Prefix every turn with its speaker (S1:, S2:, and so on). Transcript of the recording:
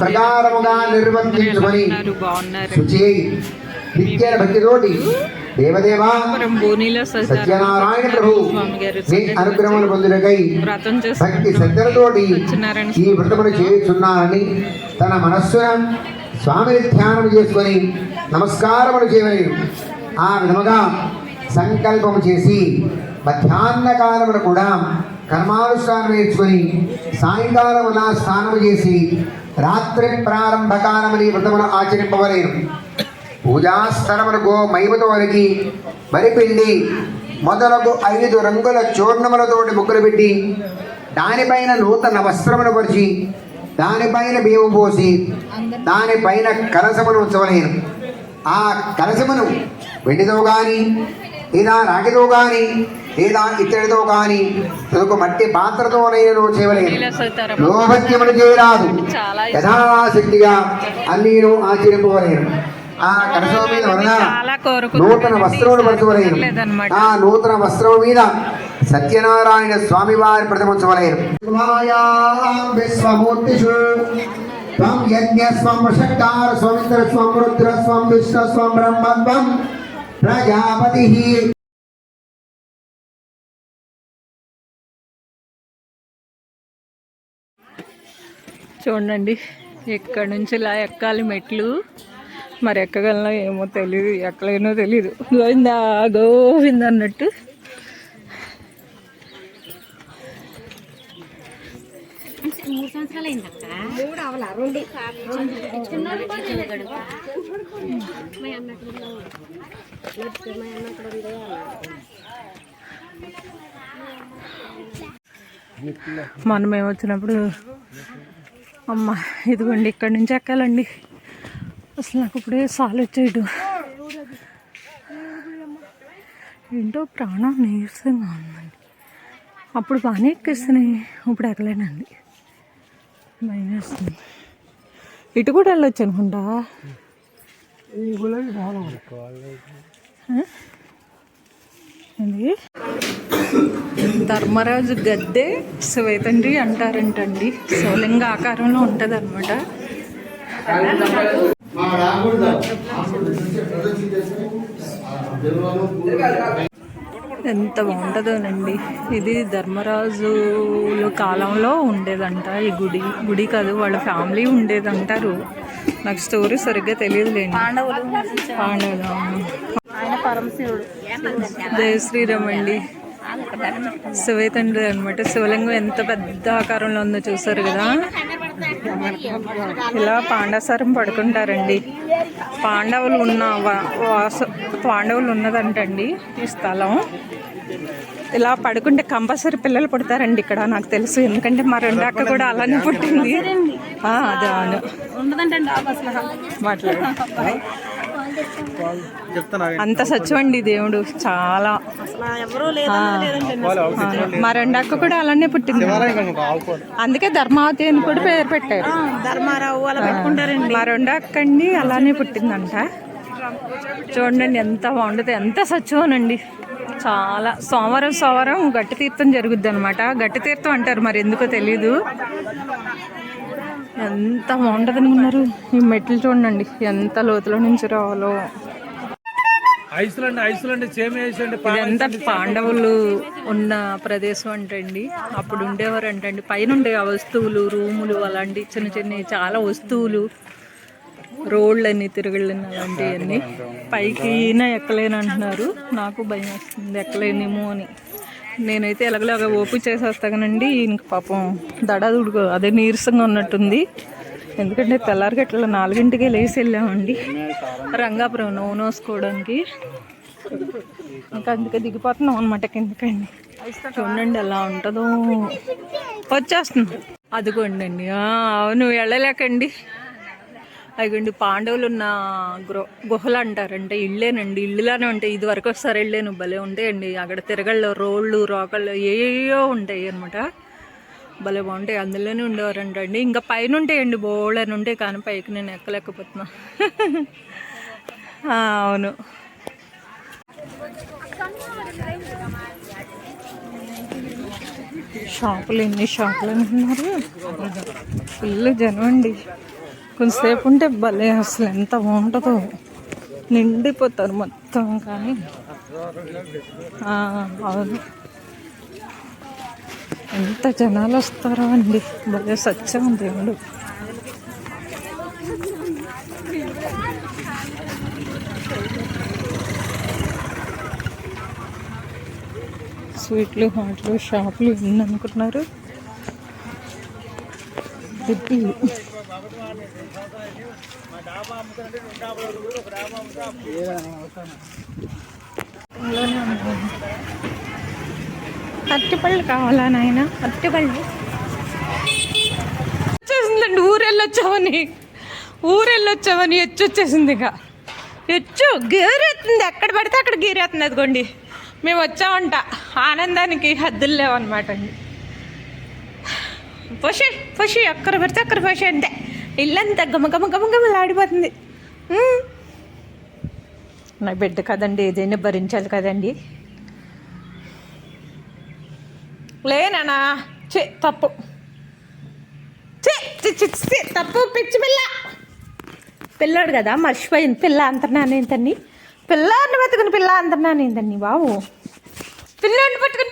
S1: ప్రకారముగా నిర్వర్తించుకొని. శుచి నిత్య భక్తితోటి దేవదేవా సత్యనారాయణ ప్రభు నీ అనుగ్రహమును పొందుటకై
S2: వ్రతం
S1: భక్తి శ్రద్ధలతోటి ఈ వ్రతమును చేస్తున్నానని తన మనస్సున స్వామిని ధ్యానం చేసుకొని నమస్కారములు చేయవలేను ఆ విధముగా సంకల్పము చేసి మధ్యాహ్న కాలమున కూడా కర్మానుష్ఠానం నేర్చుకొని సాయంకాలం అలా స్నానము చేసి రాత్రి ప్రారంభకాలమని వ్రతమును ఆచరింపవలేను. పూజాస్థలమునకు మైమతో వలికి మరిపిండి మొదలగు ఐదు రంగుల చూర్ణములతోటి ముగ్గులు పెట్టి దానిపైన నూతన వస్త్రమును పరిచి దానిపైన బియ్యం పోసి దానిపైన కలసమును ఉంచవలేను. ఆ కలసమును వెండితో కానీ లేదా రాగితో కానీ లేదా ఇత్తడితో కానీ ఒక మట్టి పాత్రతోనైనా చేయవలేను
S2: ఇలా సీతారామ
S1: లోభత్యములు చేయరాదు. యథాశక్తిగా అన్నీను ఆచరింపవలేను. ఆ కలశం మీద. నూతన వస్త్రములు పరచవలేను. ఆ నూతన వస్త్రం మీద సత్యనారాయణ స్వామి వారి ప్రతిమంచవలేను విశ్వమూర్తిషు. త్వం యజ్ఞ స్వం వషట్కార స్వమింద్ర స్వం రుద్ర స్వం విష్ణు స్వం బ్రహ్మత్వం ప్రజాపతి.
S2: చూడండి ఎక్కడి నుంచి ఇలా ఎక్కాలి మెట్లు. మరి ఎక్కగలనో ఏమో తెలియదు ఎక్కలేనో తెలియదు గోవిందా గోవింద అన్నట్టు. మనం మేము వచ్చినప్పుడు అమ్మ ఇదిగోండి ఇక్కడి నుంచి ఎక్కాలండి. అసలు నాకు ఇప్పుడే సాలు వచ్చేయడు ఏంటో ప్రాణం నీరసంగా ఉందండి. అప్పుడు బాగానే ఎక్కిస్తున్నాయి ఇప్పుడు ఎక్కలేనండి. భయం వేస్తుంది ఇటు కూడా వెళ్ళొచ్చు అనుకుంటా? ఏంది? ధర్మరాజు గద్దె శివైతండ్రి అంటారంటండి. శివలింగ ఆకారంలో ఉంటుంది అనమాట ఎంత బాగుంటుందోనండి. ఇది ధర్మరాజుల కాలంలో ఉండేదంట. ఈ గుడి గుడి కాదు వాళ్ళ ఫ్యామిలీ ఉండేదంటారు. నాకు స్టోరీ సరిగ్గా తెలియదులేండి. పాండవులు అవును.
S3: ఆయన పరమశివుడు.
S2: జయ శ్రీరామ్ అండి శివైతండ్రి అనమాట శివలింగం ఎంత పెద్ద ఆకారంలో ఉందో చూసారు కదా. ఇలా పాండవసరం పడుకుంటారండి. పాండవులు ఉన్న వాస పాండవులు ఉన్నదంటండి ఈ స్థలం. ఇలా పడుకుంటే కంపల్సరీ పిల్లలు పుడతారండి ఇక్కడ నాకు తెలుసు. ఎందుకంటే మా రెండు అక్క కూడా అలానే పుట్టింది. ఆ, అదే అవును. మాట్లాడు. అంత సత్యమండి దేవుడు చాలా. మా రెండు అక్క కూడా అలానే పుట్టింది. అందుకే ధర్మావతి అని కూడా పేరు పెట్టారు.
S3: ధర్మారావు అలా పెట్టుకుంటారండి.
S2: మా రెండు అక్కండి అలానే పుట్టిందంట. చూడండి ఎంత బాగుంటుంది ఎంత సత్యమోనండి చాలా. సోమవారం సోమవారం గట్టి తీర్థం జరుగుద్ది అనమాట గట్టి తీర్థం అంటారు మరి ఎందుకో తెలీదు. ఎంత బాగుంటుంది అనుకున్నారు ఈ మెట్లు చూడండి ఎంత లోతులో నుంచి రావాలో. ఇదంతా పాండవులు ఉన్న ప్రదేశం అంటండి. అప్పుడు ఉండేవారు అంటండి పైన ఉండే ఆ వస్తువులు రూములు అలాంటి చిన్న చిన్న చాలా వస్తువులు రోడ్లన్నీ తిరుగుళ్ళని అలాంటివన్నీ. పైకి ఈయన ఎక్కలేను అంటున్నారు నాకు భయం వస్తుంది ఎక్కలేనేమో అని. నేనైతే ఎలాగలాగా ఓపిక చేసేస్తాగానండి. ఇంక పాపం దడదుడుగు అదే నీరసంగా ఉన్నట్టుంది. ఎందుకంటే తెల్లారి గట్ల నాలుగింటికే లేచి వెళ్ళామండి. రంగాపురం నవ్వు నోసుకోవడానికి ఇంకా అందుకే దిగిపోతున్నాం అనమాట కిందకండి చూడండి ఎలా ఉంటుందో. వచ్చేస్తుంది అదిగోండి అవును వెళ్ళలేకండి. అదిగోండి పాండవులు ఉన్న గృహ గుహలు అంటారంటే ఇళ్ళేనండి. ఇళ్ళులానే ఉంటాయి. ఇది వరకు ఒకసారి వెళ్ళాను. భలే ఉంటాయండి. అక్కడ తిరగళ్ళు రోళ్ళు రోకళ్ళు ఏయో ఉంటాయి అనమాట భలే బాగుంటాయి. అందులోనే ఉండేవారంట అండి. ఇంకా పైన ఉంటాయండి. బోళ్ళని ఉంటాయి. కానీ పైకి నేను ఎక్కలేకపోతున్నా. అవును. షాపులు ఎన్ని షాపులు అంటున్నారు ఫుల్ జనం అండి. కొంతసేపు ఉంటే భలే అసలు ఎంత బాగుంటుందో. నిండిపోతారు మొత్తం కానీ. అవును. ఎంత జనాలు వస్తారో అండి. భలే సత్యం దేవుడు. స్వీట్లు హాట్లు షాపులు ఎన్ని అనుకుంటున్నారు అరటిపళ్ళు కావాలా నాయన? అరటిపళ్ళు? వచ్చేసిందండి ఊరు వెళ్ళొచ్చామని ఊరు వెళ్ళొచ్చామని హెచ్చు వచ్చేసింది ఇక. హెచ్చు గేరేస్తుంది ఎక్కడ పడితే అక్కడ గీరేస్తుంది అదిగోండి. మేము వచ్చామంట. ఆనందానికి హద్దులు లేవన్నమాట అండి. పశి పషి అక్కడ పడితే అక్కడ పశి అంతే. ఇల్లంతా గమ గమ గమ గమలాడిపోతుంది నా బిడ్డ కదండి ఏదైనా భరించాలి కదండి. లేనా చే తప్పు. చే తప్పు పిచ్చి పిల్ల. పిల్లాడు కదా మర్చిపోయింది. పిల్ల అంతర్నానేంతని పిల్లాడిని బతుకుని పిల్ల అంతర్నానేంతని బాబు? పిల్లోడిని పట్టుకుని